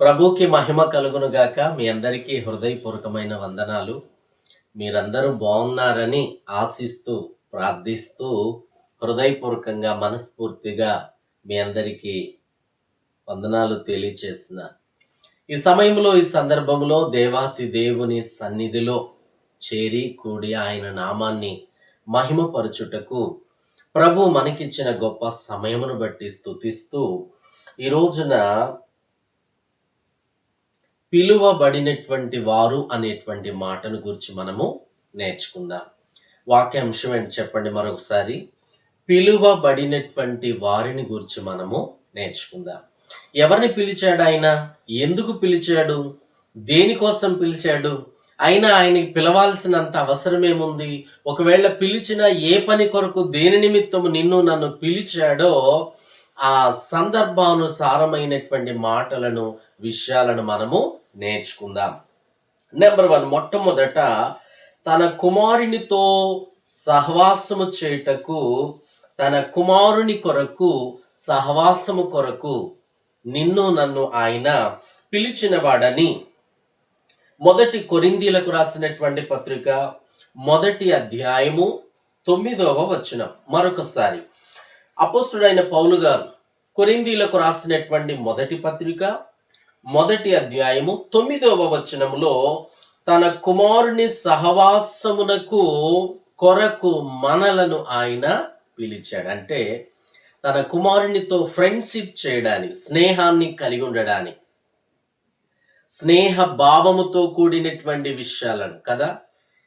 ప్రభుకి మహిమ కలుగును గాక మీ అందరికీ హృదయపూర్వకమైన వందనాలు. మీరందరూ బాగున్నారని ఆశిస్తూ ప్రార్థిస్తూ హృదయపూర్వకంగా మనస్ఫూర్తిగా మీ అందరికీ వందనాలు తెలియచేసిన ఈ సమయంలో ఈ సందర్భంలో దేవాతి దేవుని సన్నిధిలో చేరి కూడి ఆయన నామాన్ని మహిమపరచుటకు ప్రభు మనకిచ్చిన గొప్ప సమయమును బట్టి స్తుతిస్తూ ఈ రోజున పిలువబడినటువంటి వారు అనేటువంటి మాటను గురించి మనము నేర్చుకుందాం. వాక్యాంశం ఏంటి చెప్పండి మరొకసారి. పిలువబడినటువంటి వారిని గురించి మనము నేర్చుకుందాం. ఎవరిని పిలిచాడు ఆయన? ఎందుకు పిలిచాడు? దేనికోసం పిలిచాడు? అయినా ఆయనకి పిలవాల్సినంత అవసరం ఏముంది? ఒకవేళ పిలిచిన ఏ పని కొరకు దేని నిమిత్తము నిన్ను నన్ను పిలిచాడో ఆ సందర్భానుసారమైనటువంటి మాటలను విషయాలను మనము నేర్చుకుందాం. నెంబర్ వన్ మొట్టమొదట తన కుమారునితో సహవాసము చేయుటకు తన కుమారుని కొరకు సహవాసము కొరకు నిన్ను నన్ను ఆయన పిలిచినవాడని. మొదటి కొరిందీలకు రాసినటువంటి పత్రిక మొదటి అధ్యాయము తొమ్మిదవ వచనం మరొకసారి. అపోస్తుడైన పౌలు గారు కొరిందీలకు రాసినటువంటి మొదటి పత్రిక మొదటి అధ్యాయము తొమ్మిదవ వచనములో తన కుమారుని సహవాసమునకు కొరకు మనలను ఆయన పిలిచాడు. అంటే తన కుమారునితో ఫ్రెండ్షిప్ చేయడానికి స్నేహాన్ని కలిగి ఉండడానికి స్నేహ భావముతో కూడినటువంటి విషయాలను కదా?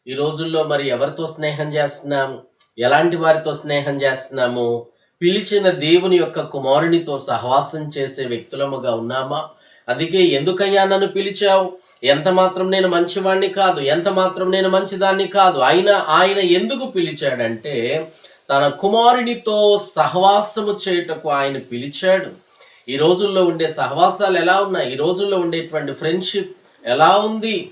ఈ రోజుల్లో మరి ఎవరితో స్నేహం చేస్తున్నాము? ఎలాంటి వారితో స్నేహం చేస్తున్నాము? పిలిచిన దేవుని యొక్క కుమారునితో సహవాసం చేసే వ్యక్తులముగా ఉన్నామా? అందుకే ఎందుకయ్యా నన్ను పిలిచావు? ఎంత మాత్రం నేను మంచివాణ్ణి కాదు ఎంత మాత్రం నేను మంచిదాన్ని కాదు. ఆయన ఆయన ఎందుకు పిలిచాడంటే తన కుమారునితో సహవాసము చేయుటకు ఆయన పిలిచాడు. ఈ రోజుల్లో ఉండే సహవాసాలు ఎలా ఉన్నాయి? ఈ రోజుల్లో ఉండేటువంటి ఫ్రెండ్షిప్ ఎలా ఉంది?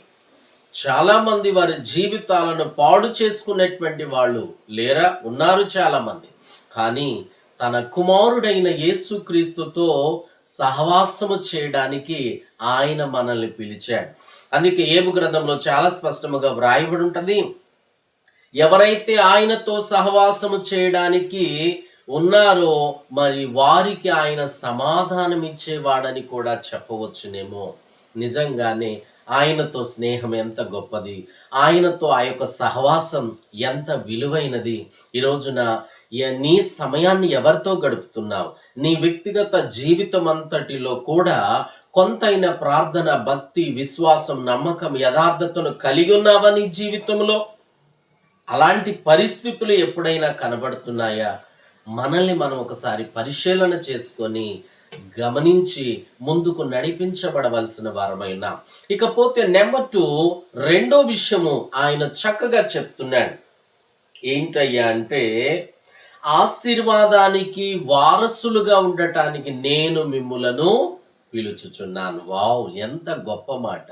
చాలామంది వారి జీవితాలను పాడు చేసుకునేటువంటి వాళ్ళు లేరా? ఉన్నారు చాలామంది. కానీ తన కుమారుడైన యేసుక్రీస్తుతో సహవాసము చేయడానికి ఆయన మనల్ని పిలిచాడు. అందుకే ఏబు గ్రంథంలో చాలా స్పష్టముగా వ్రాయబడి ఉంటుంది. ఎవరైతే ఆయనతో సహవాసము చేయడానికి ఉన్నారో మరి వారికి ఆయన సమాధానం ఇచ్చేవాడని కూడా చెప్పవచ్చునేమో. నిజంగానే ఆయనతో స్నేహం ఎంత గొప్పది. ఆయనతో ఆ యొక్క సహవాసం ఎంత విలువైనది. ఈ రోజున నీ సమయాన్ని ఎవరితో గడుపుతున్నావు? నీ వ్యక్తిగత జీవితం అంతటిలో కూడా కొంతైన ప్రార్థన భక్తి విశ్వాసం నమ్మకం యథార్థతను కలిగి ఉన్నావా నీ జీవితంలో? అలాంటి పరిస్థితులు ఎప్పుడైనా కనబడుతున్నాయా? మనల్ని మనం ఒకసారి పరిశీలన చేసుకొని గమనించి ముందుకు నడిపించబడవలసిన వారమైనా. ఇకపోతే నెంబర్ టూ రెండో విషయము ఆయన చక్కగా చెప్తున్నాడు. ఏంటయ్యా అంటే ఆశీర్వాదానికి వారసులుగా ఉండటానికి నేను మిమ్ములను పిలుచుచున్నాను. వావ్ ఎంత గొప్ప మాట.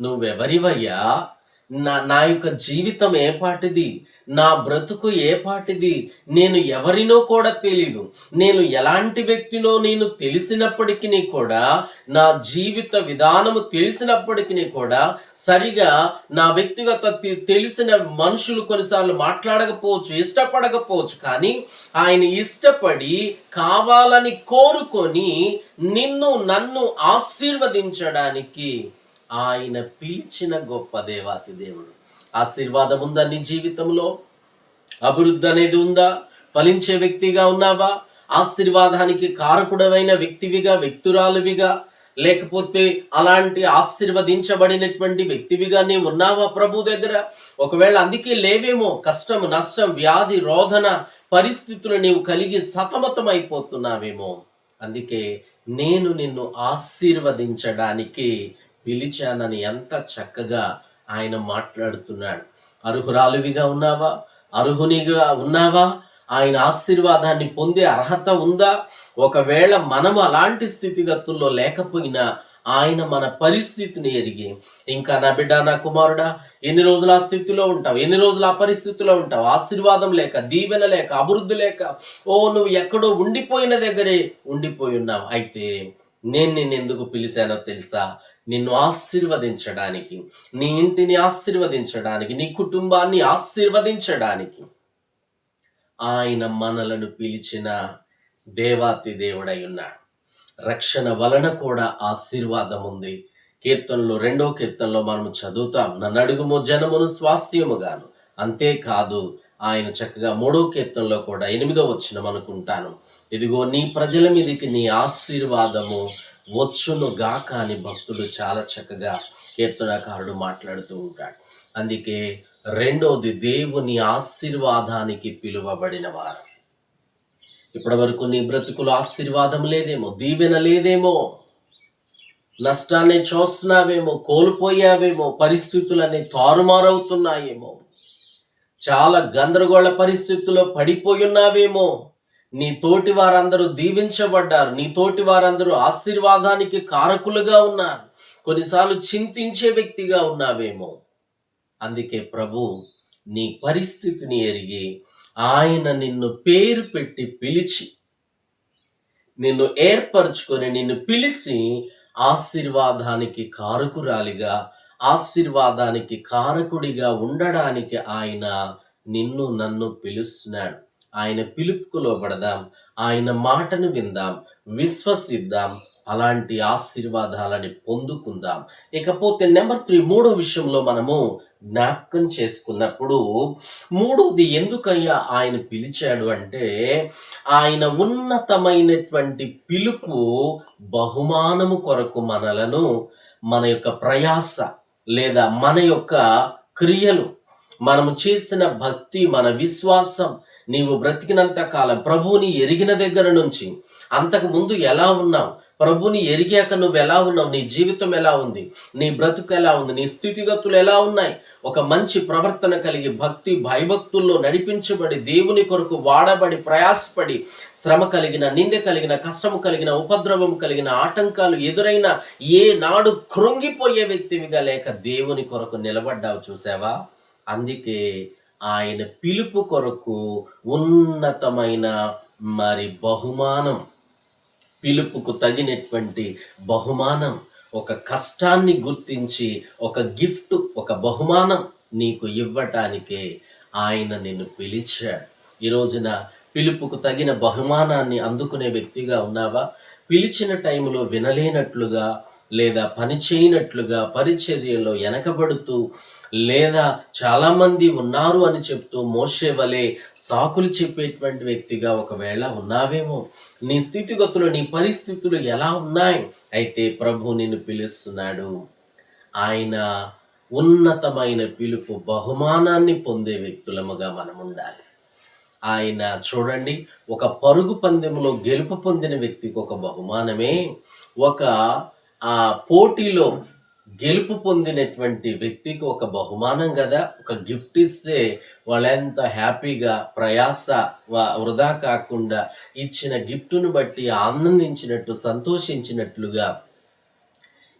నువ్వెవరివయ్యా? నా నా యొక్క జీవితం ఏపాటిది నా బ్రతుకు ఏ పాటిది? నేను ఎవరినో కూడా తెలీదు. నేను ఎలాంటి వ్యక్తినో నేను తెలిసినప్పటికీ కూడా నా జీవిత విధానము తెలిసినప్పటికీ కూడా సరిగా నా వ్యక్తిగత తెలిసిన మనుషులు కొన్నిసార్లు మాట్లాడకపోవచ్చు ఇష్టపడకపోవచ్చు కానీ ఆయన ఇష్టపడి కావాలని కోరుకొని నిన్ను నన్ను ఆశీర్వదించడానికి ఆయన పిలిచిన గొప్ప దేవాతి దేవుడు. ఆశీర్వాదం ఉందా నీ జీవితంలో? అభివృద్ధి అనేది ఉందా? ఫలించే వ్యక్తిగా ఉన్నావా? ఆశీర్వాదానికి కారకుడమైన వ్యక్తివిగా వ్యక్తురాలువిగా లేకపోతే అలాంటి ఆశీర్వదించబడినటువంటి వ్యక్తివిగా నీవు ఉన్నావా ప్రభు దగ్గర? ఒకవేళ అందుకే లేవేమో కష్టం నష్టం వ్యాధి రోధన పరిస్థితులు నీవు కలిగి సతమతం అయిపోతున్నావేమో అందుకే నేను నిన్ను ఆశీర్వదించడానికి పిలిచానని ఎంత చక్కగా ఆయన మాట్లాడుతున్నాడు. అర్హురాలువిగా ఉన్నావా? అర్హునిగా ఉన్నావా? ఆయన ఆశీర్వాదాన్ని పొందే అర్హత ఉందా? ఒకవేళ మనం అలాంటి స్థితిగతుల్లో లేకపోయినా ఆయన మన పరిస్థితిని ఎరిగి ఇంకా నా బిడ్డ నా కుమారుడా ఎన్ని రోజులు ఆ స్థితిలో ఉంటావు? ఎన్ని రోజులు ఆ పరిస్థితిలో ఉంటావు? ఆశీర్వాదం లేక దీవెన లేక అభివృద్ధి లేక ఓ నువ్వు ఎక్కడో ఉండిపోయిన దగ్గరే ఉండిపోయి ఉన్నావు. అయితే నేను నిన్ను ఎందుకు పిలిచానో తెలుసా? నిన్ను ఆశీర్వదించడానికి నీ ఇంటిని ఆశీర్వదించడానికి నీ కుటుంబాన్ని ఆశీర్వదించడానికి ఆయన మనలను పిలిచిన దేవాతి దేవుడై ఉన్నాడు. రక్షణ వలన కూడా ఆశీర్వాదం ఉంది. కీర్తనలో రెండో కీర్తనలో మనం చదువుతాం నన్ను అడుగుము జనమును స్వాస్థ్యముగాను అంతేకాదు ఆయన చక్కగా మూడో కీర్తనలో కూడా ఎనిమిదో వచ్చినం అనుకుంటాను. ఇదిగో నీ ప్రజల మీదకి నీ ఆశీర్వాదము వచ్చును గాక అని భక్తుడు చాలా చక్కగా కీర్తనకారుడు మాట్లాడుతూ ఉంటాడు. అందుకే రెండోది దేవుని ఆశీర్వాదానికి పిలువబడిన వారు. ఇప్పటి వరకు నీ బ్రతుకులు ఆశీర్వాదం లేదేమో దీవెన లేదేమో నష్టాన్ని చూస్తున్నావేమో కోల్పోయావేమో పరిస్థితులన్నీ తారుమారవుతున్నాయేమో చాలా గందరగోళ పరిస్థితుల్లో పడిపోయి ఉన్నావేమో నీ తోటి వారందరూ దీవించబడ్డారు. నీ తోటి వారందరూ ఆశీర్వాదానికి కారకులుగా ఉన్నారు. కొన్నిసార్లు చింతించే వ్యక్తిగా ఉన్నావేమో. అందుకే ప్రభు నీ పరిస్థితిని ఎరిగి ఆయన నిన్ను పేరు పెట్టి పిలిచి నిన్ను ఏర్పరచుకొని నిన్ను పిలిచి ఆశీర్వాదానికి కారకురాలిగా ఆశీర్వాదానికి కారకుడిగా ఉండడానికి ఆయన నిన్ను నన్ను పిలుస్తున్నాడు. ఆయన పిలుపుకు లోబడదాం ఆయన మాటను విందాం విశ్వసిద్దాం అలాంటి ఆశీర్వాదాలని పొందుకుందాం. ఇకపోతే నెంబర్ త్రీ మూడో విషయంలో మనము జ్ఞాపకం చేసుకున్నప్పుడు మూడోది ఎందుకయ్యా ఆయన పిలిచాడు అంటే ఆయన ఉన్నతమైనటువంటి పిలుపు బహుమానము కొరకు మనలను మన యొక్క ప్రయాస లేదా మన యొక్క క్రియలు మనము చేసిన భక్తి మన విశ్వాసం నీవు బ్రతికినంత కాలం ప్రభువుని ఎరిగిన దగ్గర నుంచి అంతకు ముందు ఎలా ఉన్నావు? ప్రభుని ఎరిగాక నువ్వు ఎలా ఉన్నావు? నీ జీవితం ఎలా ఉంది? నీ బ్రతుకు ఎలా ఉంది? నీ స్థితిగతులు ఎలా ఉన్నాయి? ఒక మంచి ప్రవర్తన కలిగి భక్తి భయభక్తుల్లో నడిపించబడి దేవుని కొరకు వాడబడి ప్రయాసపడి శ్రమ కలిగిన నింద కలిగిన కష్టము కలిగిన ఉపద్రవం కలిగిన ఆటంకాలు ఎదురైన ఏ నాడు కృంగిపోయే వ్యక్తివిగా లేక దేవుని కొరకు నిలబడ్డావు చూసావా? అందుకే ఆయన పిలుపు కొరకు ఉన్నతమైన మరి బహుమానం. పిలుపుకు తగినటువంటి బహుమానం ఒక కష్టాన్ని గుర్తించి ఒక గిఫ్ట్ ఒక బహుమానం నీకు ఇవ్వటానికే ఆయన నిన్ను పిలిచాడు. ఈ రోజున పిలుపుకు తగిన బహుమానాన్ని అందుకునే వ్యక్తిగా ఉన్నావా? పిలిచిన టైంలో వినలేనట్లుగా లేదా పని చేయనట్లుగా పరిచర్యలో వెనకబడుతూ లేదా చాలామంది ఉన్నారు అని చెప్తూ మోసే వలె సాకులు చెప్పేటువంటి వ్యక్తిగా ఒకవేళ ఉన్నావేమో నీ స్థితిగతులు నీ పరిస్థితులు ఎలా ఉన్నాయి? అయితే ప్రభు నిన్ను పిలుస్తున్నాడు. ఆయన ఉన్నతమైన పిలుపు బహుమానాన్ని పొందే వ్యక్తులముగా మనం ఉండాలి ఆయన చూడండి ఒక పరుగు పందెంలో గెలుపు పొందిన వ్యక్తికి ఒక బహుమానమే ఒక ఆ పోటీలో గెలుపు పొందినటువంటి వ్యక్తికి ఒక బహుమానం కదా ఒక గిఫ్ట్ ఇస్తే వాళ్ళెంత హ్యాపీగా ప్రయాస వృధా కాకుండా ఇచ్చిన గిఫ్ట్ను బట్టి ఆనందించినట్టు సంతోషించినట్లుగా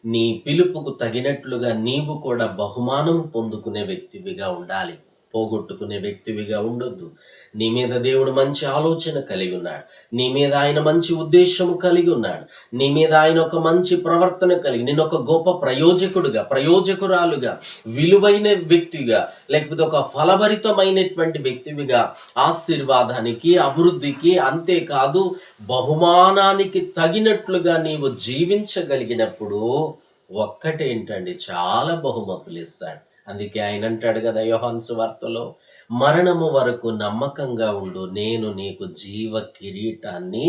నీ పిలుపుకు తగినట్లుగా నీవు కూడా బహుమానం పొందుకునే వ్యక్తివిగా ఉండాలి. పోగొట్టుకునే వ్యక్తివిగా ఉండొద్దు. నీ మీద దేవుడు మంచి ఆలోచన కలిగి ఉన్నాడు. నీ మీద ఆయన మంచి ఉద్దేశము కలిగి ఉన్నాడు. నీ మీద ఆయన ఒక మంచి ప్రవర్తన కలిగి నేను ఒక గొప్ప ప్రయోజకుడుగా ప్రయోజకురాలుగా విలువైన వ్యక్తిగా లేకపోతే ఒక ఫలభరితమైనటువంటి వ్యక్తివిగా ఆశీర్వాదానికి అభివృద్ధికి అంతేకాదు బహుమానానికి తగినట్లుగా నీవు జీవించగలిగినప్పుడు ఒక్కటేంటండి? చాలా బహుమతులు ఇస్తాడు. అందుకే ఆయన అంటాడు కదా యోహాన్స్ వార్తలో మరణము వరకు నమ్మకంగా ఉండు నేను నీకు జీవ కిరీటాన్ని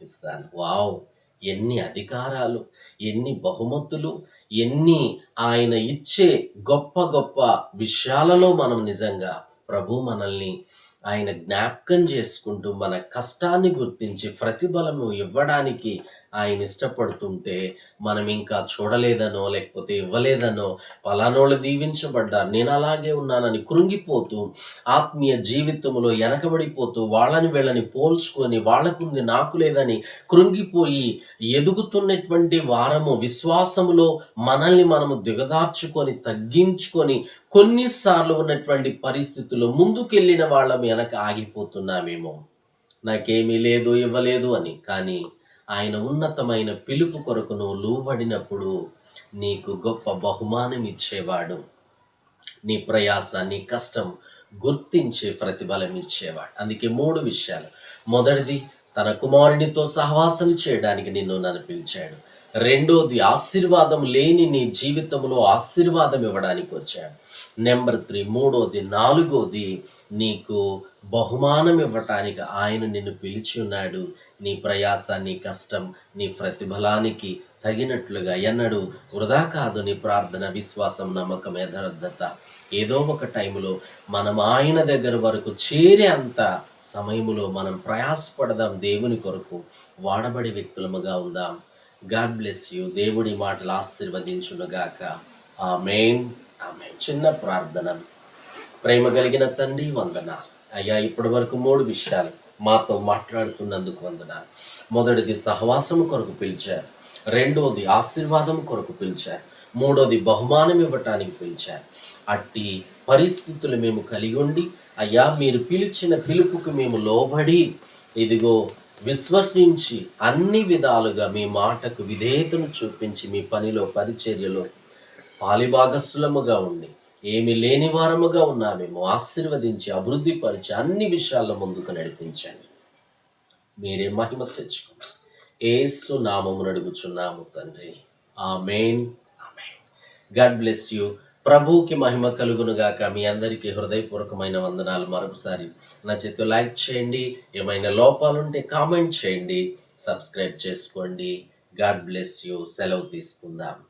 ఇస్తాను. వావ్ ఎన్ని అధికారాలు ఎన్ని బహుమతులు ఎన్ని ఆయన ఇచ్చే గొప్ప గొప్ప విషయాలలో మనం నిజంగా ప్రభు మనల్ని ఆయన జ్ఞాపకం చేసుకుంటూ మన కష్టాన్ని గుర్తించి ప్రతిఫలము ఇవ్వడానికి ఆయన ఇష్టపడుతుంటే మనం ఇంకా చూడలేదనో లేకపోతే ఇవ్వలేదనో పలానోళ్ళు దీవించబడ్డారు. నేను అలాగే ఉన్నానని కృంగిపోతూ ఆత్మీయ జీవితంలో వెనకబడిపోతూ వాళ్ళని వీళ్ళని పోల్చుకొని వాళ్ళకుంది నాకు లేదని కృంగిపోయి ఎదుగుతున్నటువంటి వారము విశ్వాసములో మనల్ని మనము దిగదార్చుకొని తగ్గించుకొని కొన్నిసార్లు ఉన్నటువంటి పరిస్థితుల్లో ముందుకెళ్ళిన వాళ్ళం వెనక ఆగిపోతున్నామేమో. నాకేమీ లేదు ఇవ్వలేదు అని. కానీ ఆయన ఉన్నతమైన పిలుపు కొరకు నువ్వు లోబడినప్పుడు నీకు గొప్ప బహుమానం ఇచ్చేవాడు. నీ ప్రయాస నీ కష్టం గుర్తించే ప్రతిఫలం ఇచ్చేవాడు. అందుకే మూడు విషయాలు. మొదటిది తన కుమారునితో సహవాసం చేయడానికి నిన్ను నన్ను పిలిచాడు. రెండోది ఆశీర్వాదం లేని నీ జీవితంలో ఆశీర్వాదం ఇవ్వడానికి వచ్చాడు. నెంబర్ త్రీ మూడోది నాలుగోది నీకు బహుమానం ఇవ్వటానికి ఆయన నిన్ను పిలిచి ఉన్నాడు. నీ ప్రయాస నీ కష్టం నీ ప్రతిఫలానికి తగినట్లుగా ఎన్నడూ వృధా కాదు నీ ప్రార్థన విశ్వాసం నమ్మకం యథార్థత. ఏదో ఒక టైంలో మనం ఆయన దగ్గర వరకు చేరే అంత సమయములో మనం ప్రయాసపడదాం దేవుని కొరకు. వాడబడి వ్యక్తులముగా ఉందాం. God bless you. దేవుడి మాటలు ఆశీర్వదించునుగాక. మెయిన్ చిన్న ప్రార్థన. ప్రేమ కలిగిన తండ్రి వందన. అయ్యా ఇప్పటి వరకు మూడు విషయాలు మాతో మాట్లాడుతున్నందుకు వందన. మొదటిది సహవాసము కొరకు పిలిచారు రెండోది ఆశీర్వాదం కొరకు పిలిచారు మూడోది బహుమానం ఇవ్వటానికి పిలిచారు అట్టి పరిస్థితులు మేము కలిగి ఉండి అయ్యా మీరు పిలిచిన పిలుపుకు మేము లోబడి ఇదిగో విశ్వసించి అన్ని విధాలుగా మీ మాటకు విధేయతను చూపించి మీ పనిలో పరిచర్యలో పాలిభాగస్సులముగా ఉండి ఏమి లేని వారముగా ఉన్నామేమో ఆశీర్వదించి అభివృద్ధి పరిచి అన్ని విషయాల్లో ముందుకు నడిపించండి. మీరే మహిమ తెచ్చుకోండి. ఏసు నామము నడుగుచున్నాము తండ్రి. ఆ మెయిన్ గాడ్ బ్లెస్ యూ. ప్రభువుకి మహిమ కలుగును గాక మీ అందరికీ హృదయపూర్వకమైన వందనాలు. మరొకసారి నా చేతి లైక్ చేయండి. ఏమైనా లోపాలుంటే కామెంట్ చేయండి. సబ్స్క్రైబ్ చేసుకోండి. God bless you. సెలవు తీసుకుందాం.